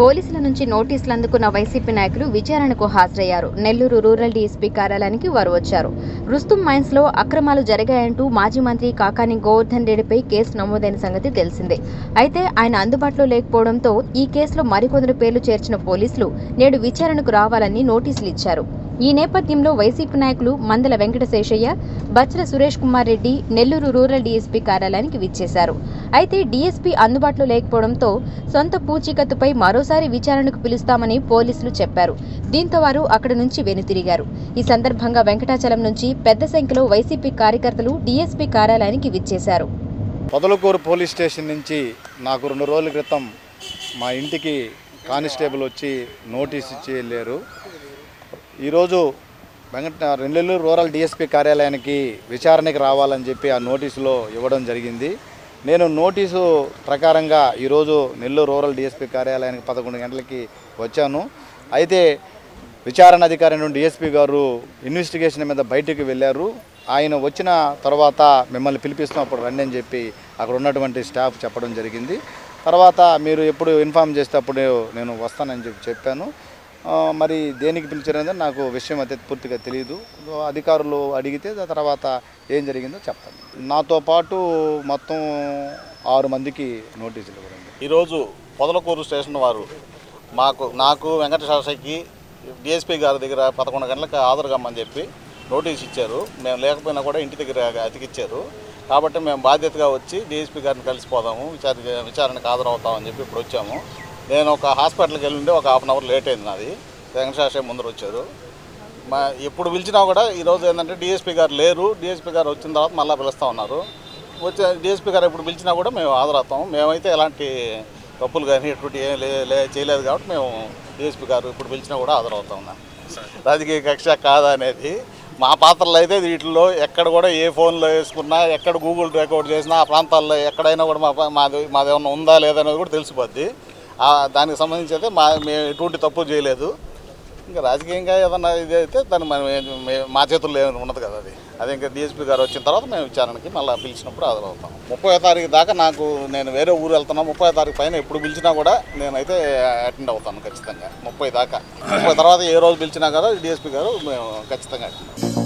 పోలీసుల నుంచి నోటీసులు అందుకున్న వైసీపీ నాయకులు విచారణకు హాజరయ్యారు. నెల్లూరు రూరల్ డీఎస్పీ కార్యాలయానికి వారు వచ్చారు. రుస్తుం మైన్స్లో అక్రమాలు జరిగాయంటూ మాజీ మంత్రి కాకాని గోవర్ధన్ రెడ్డిపై కేసు నమోదైన సంగతి తెలిసిందే. అయితే ఆయన అందుబాటులో లేకపోవడంతో ఈ కేసులో మరికొందరు పేర్లు చేర్చిన పోలీసులు నేడు విచారణకు రావాలని నోటీసులు ఇచ్చారు. ఈ నేపథ్యంలో వైసీపీ నాయకులు మందల వెంకటశేషయ్య బచ్చల సురేష్ కుమార్ రెడ్డి నెల్లూరు రూరల్ డీఎస్పీ కార్యాలయానికి విచ్చేశారు. అయితే డీఎస్పీ అందుబాటులో లేకపోవడంతో సొంత పూచీకత్తుపై మరోసారి విచారణకు పిలుస్తామని పోలీసులు చెప్పారు. దీంతో వారు అక్కడి నుంచి వెనుతిరిగారు. ఈ సందర్భంగా వెంకటాచలం నుంచి పెద్ద సంఖ్యలో వైసీపీ కార్యకర్తలు డీఎస్పీ కార్యాలయానికి విచ్చేశారు. పొదలకూరు పోలీస్ స్టేషన్ నుంచి నాకు రెండు రోజుల క్రితం మా ఇంటికి కానిస్టేబుల్ వచ్చి నోటీస్ ఇచ్చి వెళ్ళారు. ఈరోజు వెంకట రెండెల్లూరు రూరల్ డిఎస్పీ కార్యాలయానికి విచారణకి రావాలని చెప్పి ఆ నోటీసులో ఇవ్వడం జరిగింది. నేను నోటీసు ప్రకారంగా ఈరోజు నెల్లూరు రూరల్ డిఎస్పీ కార్యాలయానికి పదకొండు గంటలకి వచ్చాను. అయితే విచారణ అధికారి నుండి డిఎస్పీ గారు ఇన్వెస్టిగేషన్ మీద బయటికి వెళ్ళారు. ఆయన వచ్చిన తర్వాత మిమ్మల్ని పిలిపిస్తాం అప్పుడు రండి అని చెప్పి అక్కడ ఉన్నటువంటి స్టాఫ్ చెప్పడం జరిగింది. తర్వాత మీరు ఎప్పుడు ఇన్ఫామ్ చేస్తే అప్పుడు నేను వస్తానని చెప్పి చెప్పాను. మరి దేనికి పిలిచారనేది నాకు విషయం అయితే పూర్తిగా తెలియదు అధికారులు అడిగితే తర్వాత ఏం జరిగిందో చెప్తాను. నాతో పాటు మొత్తం ఆరు మందికి నోటీసులు ఇవ్వడం ఈరోజు పొదలకూరు స్టేషన్ వారు మాకు నాకు వెంకటశాసకి డిఎస్పీ గారి దగ్గర పదకొండు గంటలకు హాజరు కమ్మని చెప్పి నోటీస్ ఇచ్చారు. మేము లేకపోయినా కూడా ఇంటి దగ్గర అతికిచ్చారు. కాబట్టి మేము బాధ్యతగా వచ్చి డిఎస్పీ గారిని కలిసిపోదాము విచార విచారణకు హాజరవుతామని చెప్పి ఇప్పుడు వచ్చాము నేను ఒక హాస్పిటల్కి వెళ్ళి ఒక హాఫ్ అన్ అవర్ లేట్ అయింది నాది. వెంకటేశ్వర ముందర వచ్చారు. మా ఎప్పుడు పిలిచినా కూడా ఈరోజు ఏంటంటే డిఎస్పీ గారు లేరు. డిఎస్పీ గారు వచ్చిన తర్వాత మళ్ళీ పిలుస్తూ ఉన్నారు. వచ్చే డిఎస్పీ గారు ఎప్పుడు పిలిచినా కూడా మేము ఆదరవుతాం మేమైతే ఎలాంటి తప్పులు కానీ ఎటువంటి ఏం లే చేయలేదు కాబట్టి మేము డిఎస్పీ గారు ఇప్పుడు పిలిచినా కూడా హాజరవుతాం రాజకీయ కక్ష కాదా అనేది మా పాత్రలు అయితే వీటిల్లో ఎక్కడ కూడా ఏ ఫోన్లో వేసుకున్నా ఎక్కడ గూగుల్ రికార్డ్ చేసినా ఆ ప్రాంతాల్లో ఎక్కడైనా కూడా మా మాది మాదేమన్నా ఉందా లేదా అనేది కూడా తెలిసిపోద్ది. దానికి సంబంధించి అయితే మా మేము ఎటువంటి తప్పు చేయలేదు. ఇంకా రాజకీయంగా ఏదన్నా ఇది అయితే దాన్ని మనం మా చేతుల్లో ఏమైనా ఉన్నది కదా అది. అదే ఇంకా డిఎస్పీ గారు వచ్చిన తర్వాత మేము విచారణకి మళ్ళీ పిలిచినప్పుడు హాజరవుతాం. ముప్పై తారీఖు దాకా నాకు నేను వేరే ఊరు వెళ్తున్నా. ముప్పై తారీఖు పైన ఎప్పుడు పిలిచినా కూడా నేనైతే అటెండ్ అవుతాను ఖచ్చితంగా. ముప్పై దాకా. ముప్పై తర్వాత ఏ రోజు పిలిచినా కదా డిఎస్పీ గారు మేము ఖచ్చితంగా అవుతాం.